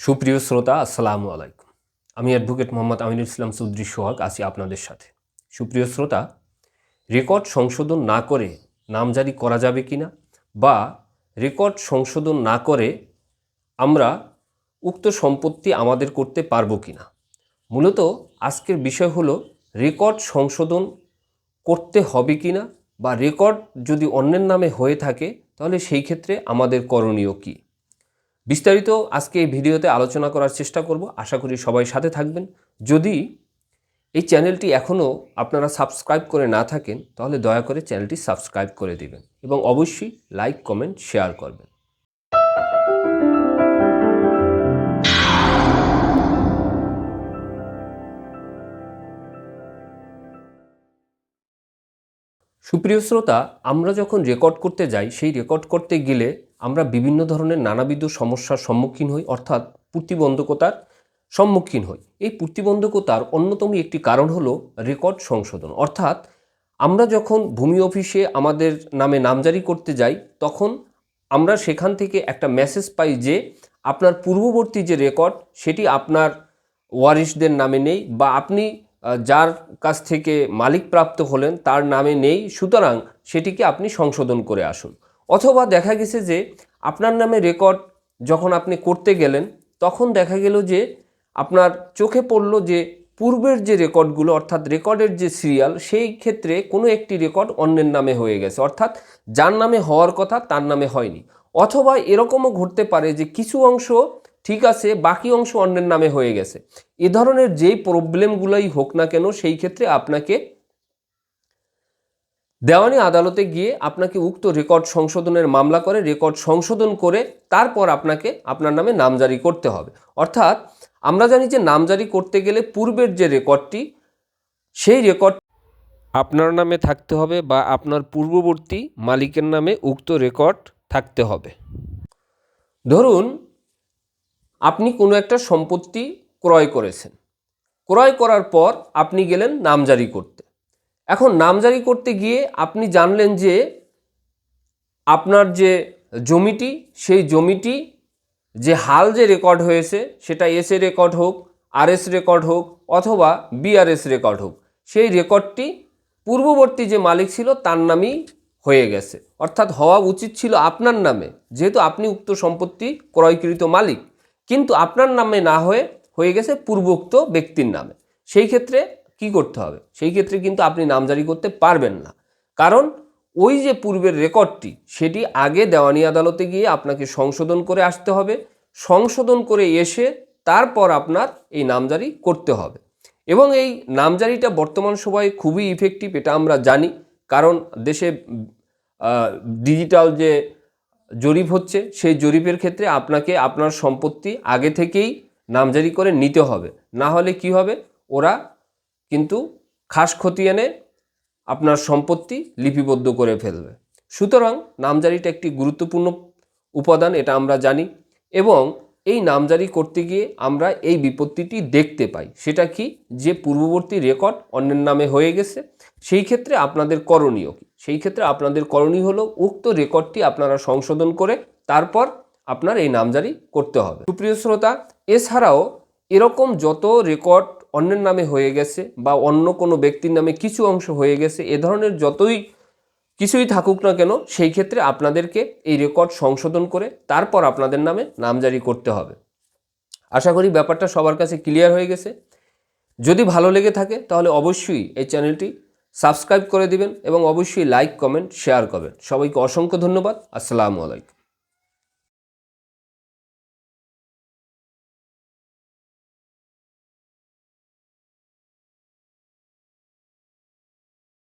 সুপ্রিয় শ্রোতা, আসসালামু আলাইকুম। আমি অ্যাডভোকেট মোহাম্মদ আমিনুল ইসলাম চৌধুরী সোহাগ, আছি আপনাদের সাথে। সুপ্রিয় শ্রোতা, রেকর্ড সংশোধন না করে নামজারি করা যাবে কি না বা রেকর্ড সংশোধন না করে আমরা উক্ত সম্পত্তি আমাদের করতে পারব কি না মূলত আজকের বিষয় হলো রেকর্ড সংশোধন করতে হবে কি না বা রেকর্ড যদি অন্যের নামে হয়ে থাকে, তাহলে সেই ক্ষেত্রে আমাদের করণীয় কী? বিস্তারিত আজকে এই ভিডিওতে আলোচনা করার চেষ্টা করব। আশা করি সবাই সাথে থাকবেন। যদি এই চ্যানেলটি এখনও আপনারা সাবস্ক্রাইব করে না থাকেন, তাহলে দয়া করে চ্যানেলটি সাবস্ক্রাইব করে দিবেন এবং অবশ্যই লাইক, কমেন্ট, শেয়ার করবেন। সুপ্রিয় শ্রোতা, আমরা যখন রেকর্ড করতে যাই, সেই রেকর্ড করতে গেলে আমরা বিভিন্ন ধরনের নানাবিধ সমস্যার সম্মুখীন হই, অর্থাৎ প্রতিবন্ধকতার সম্মুখীন হই। এই প্রতিবন্ধকতার অন্যতম একটি কারণ হলো রেকর্ড সংশোধন। অর্থাৎ আমরা যখন ভূমি অফিসে আমাদের নামে নামজারি করতে যাই, তখন আমরা সেখান থেকে একটা মেসেজ পাই যে, আপনার পূর্ববর্তী যে রেকর্ড, সেটি আপনার ওয়ারিশদের নামে নেই বা আপনি যার কাছ থেকে মালিক প্রাপ্ত হলেন, তার নামে নেই। সুতরাং সেটিকে আপনি সংশোধন করে আসুন। অথবা দেখা গেছে যে আপনার নামে রেকর্ড যখন আপনি করতে গেলেন, তখন দেখা গেল যে আপনার চোখে পড়ল যে পূর্বের যে রেকর্ডগুলো, অর্থাৎ রেকর্ডের যে সিরিয়াল, সেই ক্ষেত্রে কোনো একটি রেকর্ড অন্যের নামে হয়ে গেছে। অর্থাৎ যার নামে হওয়ার কথা, তার নামে হয়নি। অথবা এরকমও ঘটতে পারে যে কিছু অংশ ঠিক আছে, বাকি অংশ অন্যের নামে হয়ে গেছে। এ ধরনের যেই প্রবলেমগুলোই হোক না কেন, সেই ক্ষেত্রে আপনাকে দেওয়ানি আদালতে গিয়ে আপনাকে উক্ত রেকর্ড সংশোধনের মামলা করে, রেকর্ড সংশোধন করে তারপর আপনাকে আপনার নামে নামজারি করতে হবে। অর্থাৎ আমরা জানি যে নামজারি করতে গেলে পূর্বের যে রেকর্ডটি, সেই রেকর্ড আপনার নামে থাকতে হবে বা আপনার পূর্ববর্তী মালিকের নামে উক্ত রেকর্ড থাকতে হবে। ধরুন, আপনি কোনো একটা সম্পত্তি ক্রয় করেছেন। ক্রয় করার পর আপনি গেলেন নামজারি করতে। এখন নামজারি করতে গিয়ে আপনি জানলেন যে আপনার যে জমিটি, সেই জমিটি যে হাল যে রেকর্ড হয়েছে, সেটা এস এ রেকর্ড হোক, আর এস রেকর্ড হোক, অথবা বিআরএস রেকর্ড হোক, সেই রেকর্ডটি পূর্ববর্তী যে মালিক ছিল তার নামেই হয়ে গেছে। অর্থাৎ হওয়া উচিত ছিল আপনার নামে, যেহেতু আপনি উক্ত সম্পত্তি ক্রয়কৃত মালিক। কিন্তু আপনার নামে না হয়ে হয়ে গেছে পূর্বোক্ত ব্যক্তির নামে। সেই ক্ষেত্রে কি করতে হবে? সেই ক্ষেত্রে কিন্তু আপনি নামজারি করতে পারবেন না। কারণ ওই যে পূর্বের রেকর্ডটি, সেটি আগে দেওয়ানি আদালতে গিয়ে আপনাকে সংশোধন করে আসতে হবে। সংশোধন করে এসে তারপর আপনার এই নামজারি করতে হবে। এবং এই নামজারিটা বর্তমান সময়ে খুবই ইফেক্টিভ এটা আমরা জানি। কারণ দেশে ডিজিটাল যে জরিপ হচ্ছে, সেই জরিপের ক্ষেত্রে আপনাকে আপনার সম্পত্তি আগে থেকেই নামজারি করে নিতে হবে। না হলে কি হবে? ওরা কিন্তু খাস খতিয়ানে আপনার সম্পত্তি লিপিবদ্ধ করে ফেলবে। সুতরাং নামজারিটা একটি গুরুত্বপূর্ণ উপাদান, এটা আমরা জানি, এবং এই নামজারি করতে গিয়ে আমরা এই বিপত্তিটি দেখতে পাই। সেটা কি? যে পূর্ববর্তী রেকর্ড অন্যের নামে হয়ে গেছে। সেই ক্ষেত্রে আপনাদের করণীয় কি? সেই ক্ষেত্রে আপনাদের করণীয় হলো উক্ত রেকর্ডটি আপনারা সংশোধন করে তারপর আপনার এই নামজারি করতে হবে। সুপ্রিয় শ্রোতা, এছাড়াও এরকম যত রেকর্ড অন্যের নামে হয়ে গেছে বা অন্য কোনো ব্যক্তির নামে কিছু অংশ হয়ে গেছে, এ ধরনের যতই কিছুই থাকুক না কেন, সেই ক্ষেত্রে আপনাদেরকে এই রেকর্ড সংশোধন করে তারপর আপনাদের নামে নামজারি করতে হবে। আশা করি ব্যাপারটা সবার কাছে ক্লিয়ার হয়ে গেছে। যদি ভালো লেগে থাকে, তাহলে অবশ্যই এই চ্যানেলটি সাবস্ক্রাইব করে দিবেন এবং অবশ্যই লাইক কমেন্ট শেয়ার করবেন। সবাইকে অসংখ্য ধন্যবাদ। আসসালামু আলাইকুম।